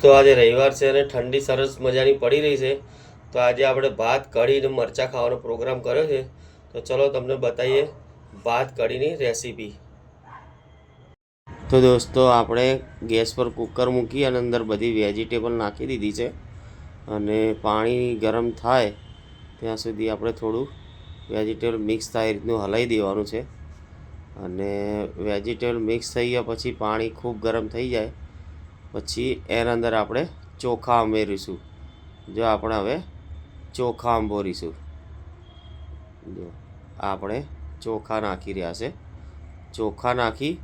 દોસ્તો આજે રવિવાર છે અને ઠંડી સરસ મજાની પડી રહી છે. તો આજે આપણે ભાત, કઢી અને મરચાં ખાવાનો પ્રોગ્રામ કર્યો છે. તો ચલો તમને બતાવીએ ભાત, કઢીની રેસીપી. તો દોસ્તો, આપણે ગેસ પર કુકર મૂકી અને અંદર બધી વેજીટેબલ નાખી દીધી છે. અને પાણી ગરમ થાય ત્યાં સુધી આપણે થોડું વેજીટેબલ મિક્સ થાય એ રીતનું હલાવી દેવાનું છે. અને વેજીટેબલ મિક્સ થઈ ગયા પછી પાણી ખૂબ ગરમ થઈ જાય. પછી એના અંદર આપણે ચોખા ઉમેરીશું. જો આપણે હવે ચોખા અંબોરીશું જો આપણે ચોખા નાખી રહ્યા છે. ચોખા નાખી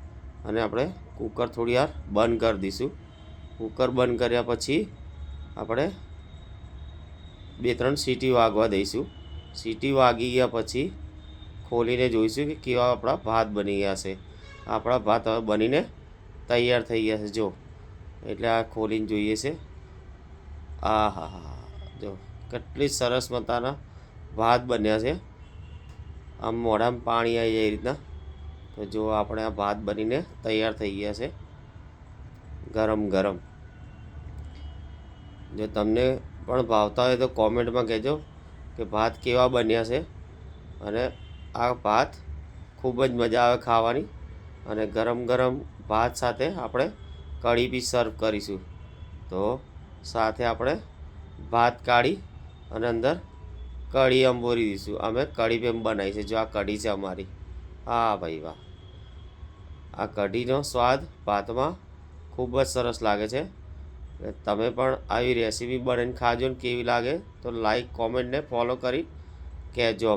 અને આપણે કુકર થોડી વાર બંધ કરી દઈશું. કુકર બંધ કર્યા પછી આપણે બે ત્રણ સીટી વાગવા દઈશું. સીટી વાગી ગયા પછી ખોલીને જોઈશું કે કેવા આપણા ભાત બની ગયા છે. આપણા ભાત હવે બનીને તૈયાર થઈ ગયા છે. જો એટલે આ ખોલીને જોઈએ છે. આ હા હા જો, કેટલી સરસ મતાના ભાત બન્યા છે. આમ મોઢામાં પાણી આવી જાય એ રીતના. તો જો આપણે આ ભાત બનીને તૈયાર થઈ ગયા છે. ગરમ ગરમ. જો તમને પણ ભાવતા હોય તો કોમેન્ટમાં કહેજો કે ભાત કેવા બન્યા છે. અને આ ભાત ખૂબ જ મજા આવે ખાવાની. અને ગરમ ગરમ ભાત સાથે આપણે કઢી બી સર્વ કરીશું. તો સાથે આપણે ભાત કાઢી અને અંદર કઢી અંબોરી દઈશું અમે કઢી બી બનાવી છે. જો આ કઢી છે અમારી. હા ભાઈ વાહ. આ કઢીનો સ્વાદ ભાતમાં ખૂબ જ સરસ લાગે છે. તમે પણ આવી રેસીપી બનાવીને ખાજો ને કેવી લાગે તો લાઈક કોમેન્ટને ફોલો કરી કહેજો